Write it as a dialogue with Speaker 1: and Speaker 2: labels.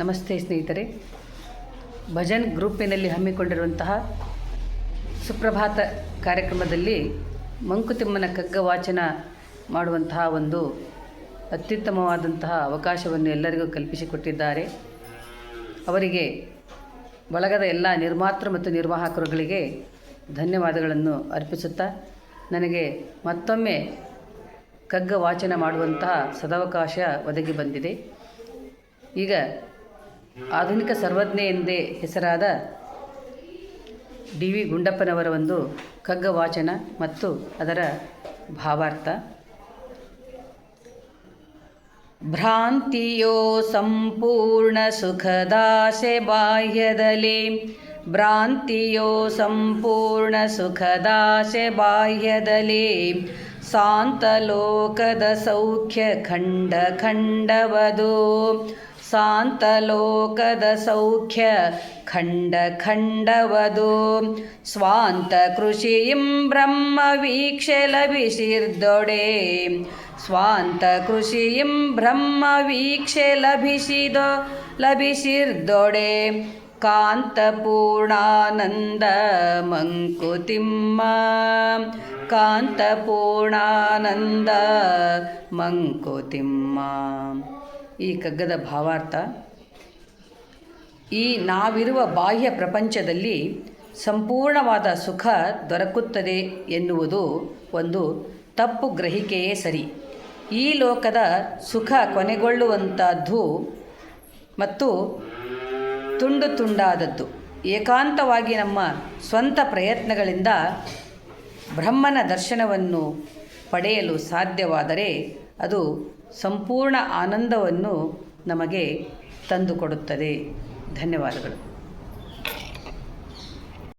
Speaker 1: ನಮಸ್ತೆ ಸ್ನೇಹಿತರೆ. ಭಜನ್ ಗ್ರೂಪಿನಲ್ಲಿ ಹಮ್ಮಿಕೊಂಡಿರುವಂತಹ ಸುಪ್ರಭಾತ ಕಾರ್ಯಕ್ರಮದಲ್ಲಿ ಮಂಕುತಿಮ್ಮನ ಕಗ್ಗ ವಾಚನ ಮಾಡುವಂತಹ ಒಂದು ಅತ್ಯುತ್ತಮವಾದಂತಹ ಅವಕಾಶವನ್ನು ಎಲ್ಲರಿಗೂ ಕಲ್ಪಿಸಿಕೊಟ್ಟಿದ್ದಾರೆ. ಅವರಿಗೆ ಬಳಗದ ಎಲ್ಲ ನಿರ್ಮಾತೃ ಮತ್ತು ನಿರ್ವಾಹಕರುಗಳಿಗೆ ಧನ್ಯವಾದಗಳನ್ನು ಅರ್ಪಿಸುತ್ತಾ, ನನಗೆ ಮತ್ತೊಮ್ಮೆ ಕಗ್ಗ ವಾಚನ ಮಾಡುವಂತಹ ಸದವಕಾಶ ಒದಗಿ ಬಂದಿದೆ. ಈಗ ಆಧುನಿಕ ಸರ್ವಜ್ಞ ಎಂದೇ ಹೆಸರಾದ ಡಿ ವಿ ಗುಂಡಪ್ಪನವರ ಒಂದು ಕಗ್ಗ ವಾಚನ ಮತ್ತು ಅದರ ಭಾವಾರ್ಥ. ಭ್ರಾಂತಿಯೋ ಸಂಪೂರ್ಣ ಸುಖದಾಸೆ ಬಾಹ್ಯದಲ್ಲಿ. ಭ್ರಾಂತಿಯೋ ಸಂಪೂರ್ಣ ಸುಖದಾಸೆ ಬಾಹ್ಯದಲ್ಲಿ. ಸಾಂತಲೋಕದ ಸೌಖ್ಯ ಖಂಡ ಖಂಡವದು. ಸಾಂತಲೋಕದ ಸೌಖ್ಯ ಖಂಡ ಖಂಡವದು. ಸ್ವಾಂತ ಕೃಷಿಯಂ ಬ್ರಹ್ಮ ವೀಕ್ಷೆ ಲಭಿಸಿರ್ದೊಡೆ ಸ್ವಾಂತ ಕೃಷಿಯಿಂ ಬ್ರಹ್ಮ ವೀಕ್ಷೆ ಲಭಿಸಿದೋ ಲಭಿಸಿರ್ದೊಡೆ ಕಾಂತಪೂರ್ಣಾನಂದ ಮಂಕುತಿಮ್ಮ. ಕಾಂತಪೂರ್ಣಾನಂದ ಮಂಕುತಿಮ್ಮ. ಈ ಕಗ್ಗದ ಭಾವಾರ್ಥ. ಈ ನಾವಿರುವ ಬಾಹ್ಯ ಪ್ರಪಂಚದಲ್ಲಿ ಸಂಪೂರ್ಣವಾದ ಸುಖ ದೊರಕುತ್ತದೆ ಎನ್ನುವುದು ಒಂದು ತಪ್ಪು ಗ್ರಹಿಕೆಯೇ ಸರಿ. ಈ ಲೋಕದ ಸುಖ ಕೊನೆಗೊಳ್ಳುವಂಥದ್ದು ಮತ್ತು ತುಂಡು ತುಂಡಾದದ್ದು. ಏಕಾಂತವಾಗಿ ನಮ್ಮ ಸ್ವಂತ ಪ್ರಯತ್ನಗಳಿಂದ ಬ್ರಹ್ಮನ ದರ್ಶನವನ್ನು ಪಡೆಯಲು ಸಾಧ್ಯವಾದರೆ ಅದು ಸಂಪೂರ್ಣ ಆನಂದವನ್ನು ನಮಗೆ ತಂದುಕೊಡುತ್ತದೆ. ಧನ್ಯವಾದಗಳು.